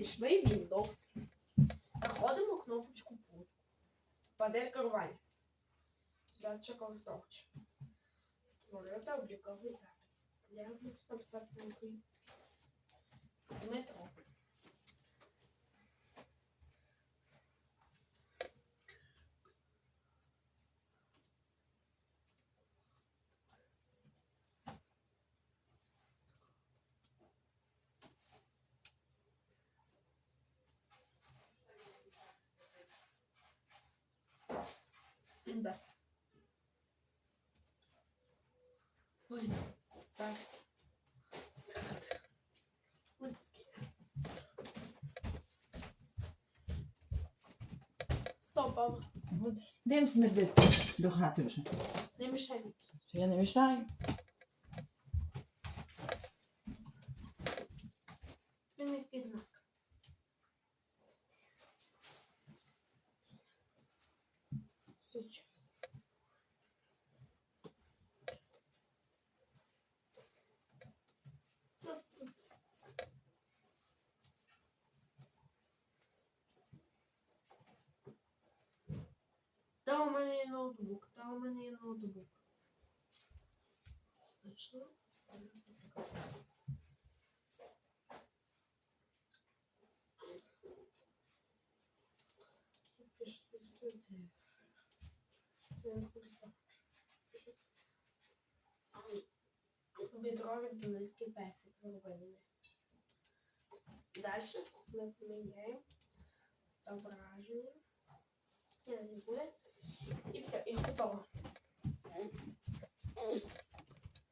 Пішли в Windows. Знаходимо кнопочку пуск. Панель керування. Датчик користувача. Створити обліковий запис. Я буду написати на українській. Да. Ой, так. Луцький. Стоп, мама. Дим смердить до хати вже. Не мішай. Я не мішаю. Сейчас. Та у мене є ноутбук, та у мене є ноутбук. Зайшла. Пішли сюди. Бідровий тунецький песик зроблений. Далі ми поміняємо зображення. І все, і готово.